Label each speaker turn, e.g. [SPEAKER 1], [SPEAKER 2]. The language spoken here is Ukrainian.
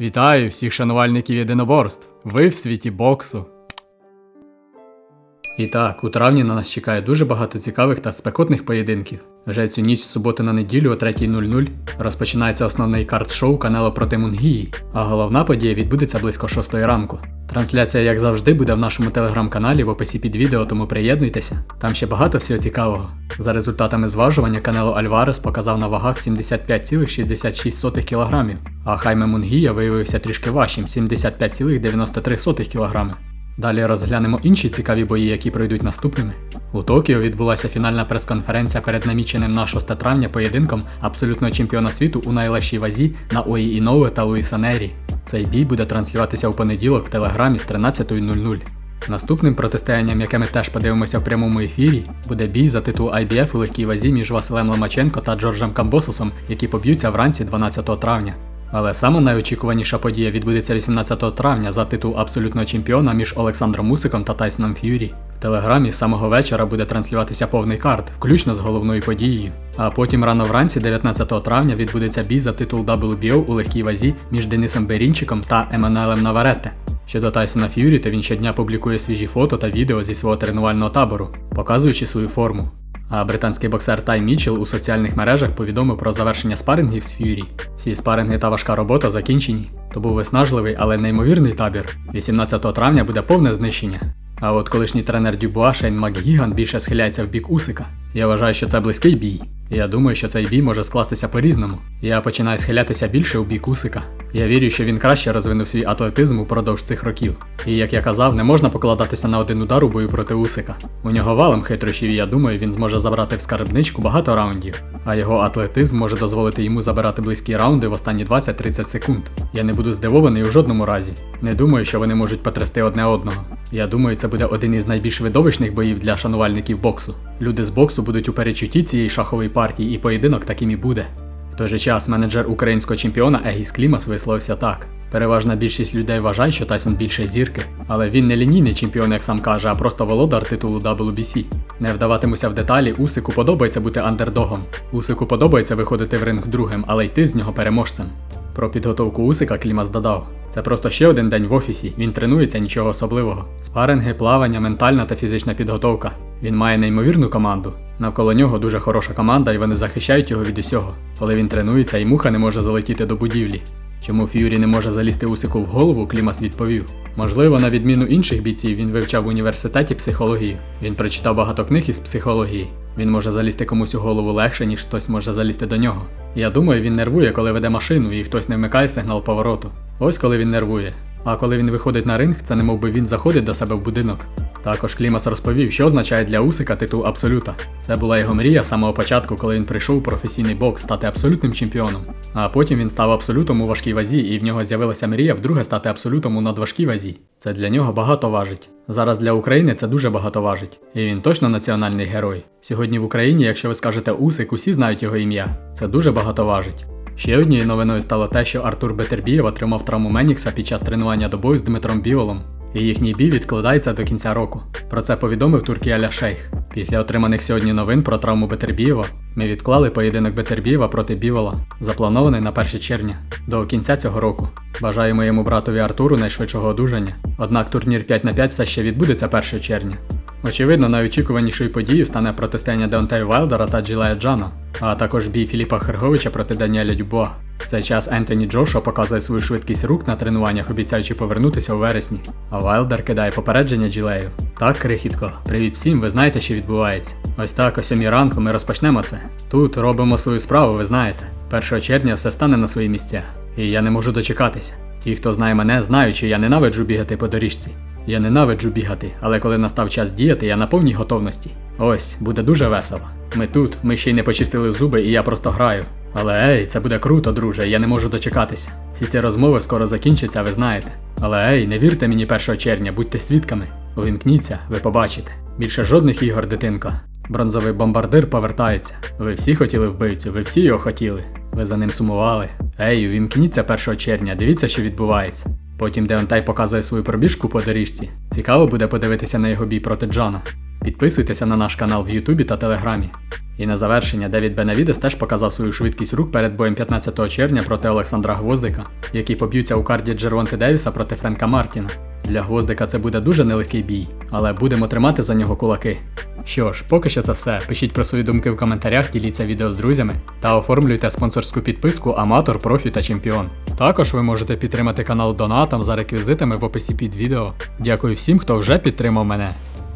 [SPEAKER 1] Вітаю всіх шанувальників єдиноборств. Ви в світі боксу. І так, у травні на нас чекає дуже багато цікавих та спекотних поєдинків. Вже цю ніч з суботи на неділю о 3.00 розпочинається основний карт-шоу Канело проти Мунгії, а головна подія відбудеться близько 6 ранку. Трансляція, як завжди, буде в нашому телеграм-каналі в описі під відео, тому приєднуйтеся. Там ще багато всього цікавого. За результатами зважування Канело Альварес показав на вагах 75,66 кг, а Хайме Мунгія виявився трішки важчим 75,93 кг. Далі розглянемо інші цікаві бої, які пройдуть наступними. У Токіо відбулася фінальна прес-конференція перед наміченим на 6 травня поєдинком абсолютного чемпіона світу у найлегшій вазі на Ої Іноуе та Луїса Нері. Цей бій буде транслюватися у понеділок в телеграмі з 13.00. Наступним протистоянням, яке ми теж подивимося в прямому ефірі, буде бій за титул IBF у легкій вазі між Василем Ломаченко та Джорджем Камбосусом, які поб'ються вранці 12 травня. Але саме найочікуваніша подія відбудеться 18 травня за титул абсолютного чемпіона між Олександром Мусиком та Тайсоном Ф'юрі. В телеграмі з самого вечора буде транслюватися повний карт, включно з головною подією. А потім рано вранці, 19 травня, відбудеться бій за титул WBO у легкій вазі між Денисом Берінчиком та Еммануелем Наваретте. Щодо Тайсона Ф'юрі, то він щодня публікує свіжі фото та відео зі свого тренувального табору, показуючи свою форму. А британський боксер Тай Мічел у соціальних мережах повідомив про завершення спарингів з Ф'юрі. Всі спаринги та важка робота закінчені. То був виснажливий, але неймовірний табір. 18 травня буде повне знищення. А от колишній тренер Дюбуа Шейн МакГіган більше схиляється в бік Усика. Я вважаю, що це близький бій. Я думаю, що цей бій може скластися по-різному. Я починаю схилятися більше у бік Усика. Я вірю, що він краще розвинув свій атлетизм упродовж цих років. І як я казав, не можна покладатися на один удар у бою проти Усика. У нього валом хитрощів, і я думаю, він зможе забрати в скарбничку багато раундів. А його атлетизм може дозволити йому забирати близькі раунди в останні 20-30 секунд. Я не буду здивований у жодному разі. Не думаю, що вони можуть потрясти одне одного. Я думаю, це буде один із найбільш видовищних боїв для шанувальників боксу. Люди з боксу будуть у перечутті цієї шахової партії, і поєдинок таким і буде. В той же час менеджер українського чемпіона Егіс Клімас висловився так. Переважна більшість людей вважає, що Тайсон більше зірки, але він не лінійний чемпіон, як сам каже, а просто володар титулу WBC. Не вдаватимуся в деталі, Усику подобається бути андердогом. Усику подобається виходити в ринг другим, але йти з нього переможцем. Про підготовку Усика Клімас додав. Це просто ще один день в офісі, він тренується нічого особливого. Спаринги, плавання, ментальна та фізична підготовка. Він має неймовірну команду. Навколо нього дуже хороша команда, і вони захищають його від усього. Коли він тренується, і муха не може залетіти до будівлі. Чому Ф'юрі не може залізти Усику в голову, Клімас відповів. Можливо, на відміну інших бійців, він вивчав в університеті психологію. Він прочитав багато книг із психології. Він може залізти комусь у голову легше, ніж хтось може залізти до нього. Я думаю, він нервує, коли веде машину і хтось не вмикає сигнал повороту. Ось коли він нервує. А коли він виходить на ринг, це немов би він заходить до себе в будинок. Також Клімас розповів, що означає для Усика титул Абсолюта. Це була його мрія з самого початку, коли він прийшов у професійний бокс стати абсолютним чемпіоном. А потім він став абсолютом у важкій вазі, і в нього з'явилася мрія вдруге стати абсолютом у надважкій вазі. Це для нього багато важить. Зараз для України це дуже багато важить. І він точно національний герой. Сьогодні в Україні, якщо ви скажете Усик, усі знають його ім'я. Це дуже багато важить. Ще однією новиною стало те, що Артур Бетербієв отримав травму Менікса під час тренування до бою з Дмитром Біолом. І їхній бій відкладається до кінця року. Про це повідомив Туркі Аля Шейх. Після отриманих сьогодні новин про травму Бетербієва ми відклали поєдинок Бетербієва проти Бівола, запланований на 1 червня, до кінця цього року. Бажаю моєму братові Артуру найшвидшого одужання. Однак турнір 5 на 5 все ще відбудеться 1 червня. Очевидно, найочікуванішою подією стане протистояння Деонтея Вайлдера та Джилея Джана, а також бій Філіпа Херговича проти Даніеля Дюбуа. В цей час Ентоні Джошуа показує свою швидкість рук на тренуваннях, обіцяючи повернутися у вересні. А Вайлдер кидає попередження Джилею. Так, крихітко, привіт всім, ви знаєте, що відбувається. Ось так о сьомій ранку ми розпочнемо це. Тут робимо свою справу, ви знаєте. 1 червня все стане на свої місця. І я не можу дочекатися. Ті, хто знає мене, знають, що я ненавиджу бігати по доріжці. Я ненавиджу бігати, але коли настав час діяти, я на повній готовності. Ось, буде дуже весело. Ми тут, ми ще й не почистили зуби, і я просто граю. Але ей, це буде круто, друже, я не можу дочекатися. Всі ці розмови скоро закінчаться, ви знаєте. Але ей, не вірте мені 1 червня, будьте свідками. Увімкніться, ви побачите. Більше жодних ігор, дитинко. Бронзовий бомбардир повертається. Ви всі хотіли вбивцю, ви всі його хотіли. Ви за ним сумували. Ей, увімкніться 1 червня, дивіться, що відбувається. Потім Деонтай показує свою пробіжку по доріжці. Цікаво буде подивитися на його бій проти Джона. Підписуйтеся на наш канал в Ютубі та Телеграмі. І на завершення Девід Бенавідес теж показав свою швидкість рук перед боєм 15 червня проти Олександра Гвоздика, які поб'ються у карді Джервонти Девіса проти Френка Мартіна. Для Гвоздика це буде дуже нелегкий бій, але будемо тримати за нього кулаки. Що ж, поки що це все. Пишіть про свої думки в коментарях, діліться відео з друзями та оформлюйте спонсорську підписку Аматор, Профі та Чемпіон. Також ви можете підтримати канал Донатом за реквізитами в описі під відео. Дякую всім, хто вже підтримав мене.